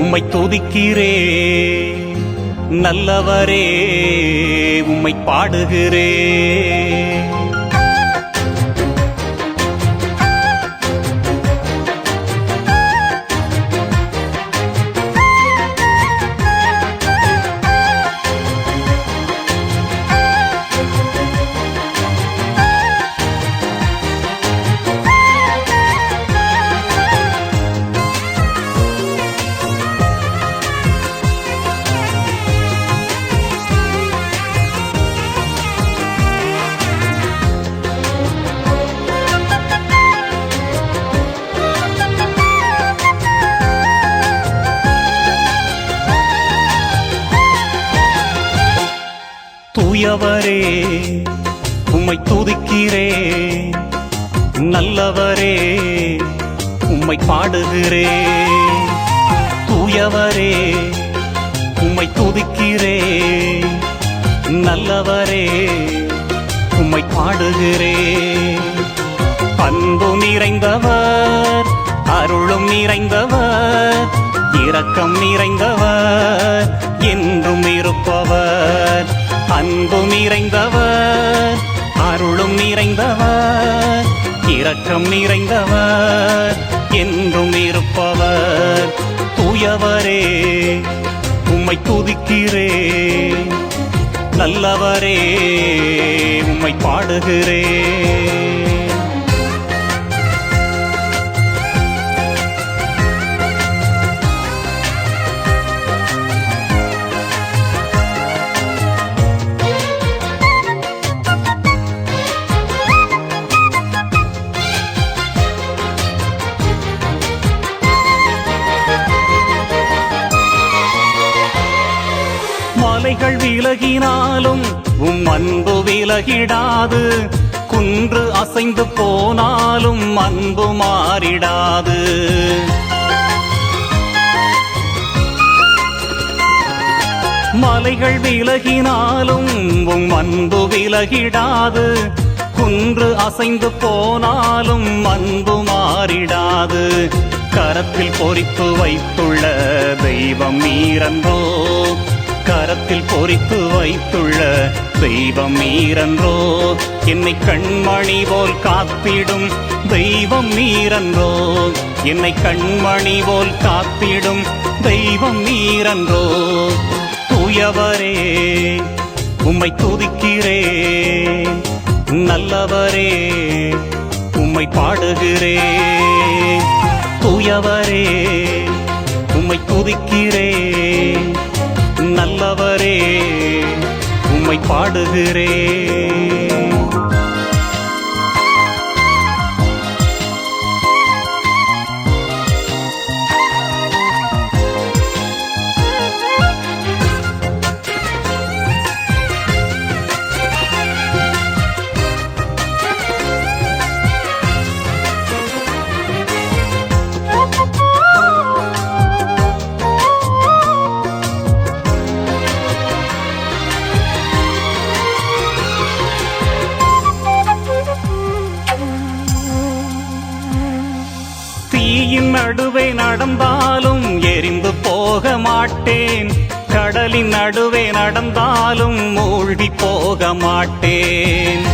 உம்மை துதிக்கிறே நல்லவரே உம்மை பாடுகிறே. உம்மை தூதிக்கிறே. நல்லவரே உம்மை பாடுகிறே. தூயவரே உம்மை தூதிக்கிறே. நல்லவரே உம்மை பாடுகிறே. அன்பு நிறைந்தவர் அருளும் நிறைந்தவர் இரக்கம் நிறைந்தவர் என்றும் இருப்பவர். அன்பு நிறைந்தவர் அருளும் நிறைந்தவர் இரக்கம் நிறைந்தவர் என்றும் இருப்பவர். தூயவரே உம்மை துதிக்கிறே நல்லவரே உம்மை பாடுகிறேன். மலைகள் விலகினாலும் உம் அன்பு விலகிடாது. குன்று அசைந்து போனாலும் அன்பு மாறிடாது. மலைகள் விலகினாலும் உம் அன்பு விலகிடாது. குன்று அசைந்து போனாலும் அன்பு மாறிடாது. கரத்தில் பொறித்து வைத்துள்ள தெய்வம் நீரன்றோ கரத்தில் பொறித்து வைத்துள்ள தெய்வம் நீரன்றோ? என்னை கண்மணி போல் காத்திடும் தெய்வம் நீரன்றோ? என்னை கண்மணி போல் காத்திடும் தெய்வம் நீரன்றோ? தூயவரே உம்மை துதிக்கிறேன் நல்லவரே உம்மை பாடுகிறேன் தூயவரே உம்மை துதிக்கிறேன் நல்லவரே உம்மை பாடுகிறேன். நடந்தாலும் எரிந்து போக மாட்டேன். கடலின் நடுவே நடந்தாலும் மூழ்கி போக மாட்டேன்.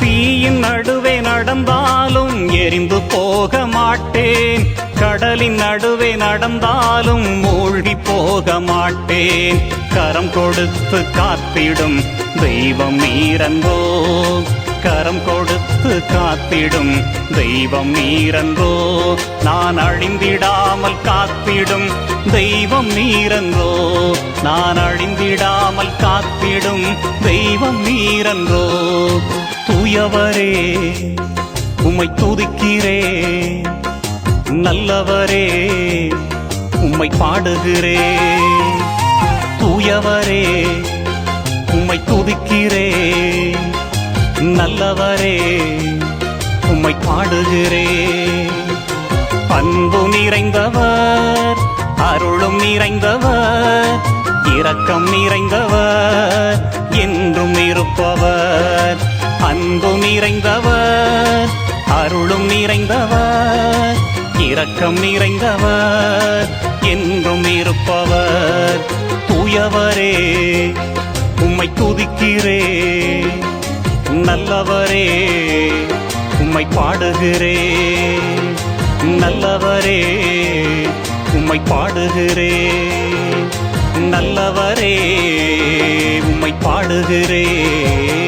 தீயின் நடுவே நடந்தாலும் எரிந்து போக மாட்டேன். கடலின் நடுவே நடந்தாலும் மூழ்கி போக மாட்டேன். கரம் கொடுத்து காத்திடும் தெய்வம் நீரன்றோ கரம் கொடுத்து காத்திடும். தெய்வம் நீரங்கோ நான் அழிந்திடாமல் காத்திடும். தெய்வம் நீரங்கோ நான் அழிந்திடாமல் காத்திடும். தெய்வம் நீரங்கோ தூயவரே உம்மை துதிக்கிறேன் நல்லவரே உம்மை பாடுகிறே. தூயவரே உம்மை துதிக்கிறேன் நல்லவரே உம்மை பாடுகிறே. பண்பு நிறைந்தவர் அருளும் நிறைந்தவர் இரக்கம் நிறைந்தவர் என்றும் இருப்பவர். அன்பு நிறைந்தவர் அருளும் நிறைந்தவர் இரக்கம் நிறைந்தவர் என்றும் இருப்பவர். தூயவரே உம்மை துதிக்கிறேன். நல்லவரே உம்மை பாடுகிறே. நல்லவரே உம்மை பாடுகிறே. நல்லவரே உம்மை பாடுகிறேன்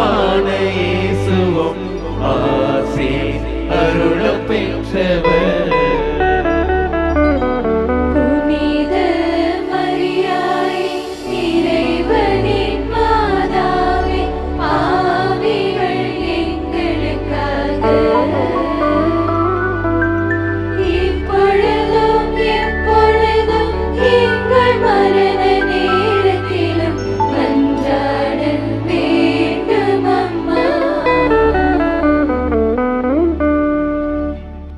பிதாவான இயேசுவும் ஆசி அருளப் பெற்றவர்.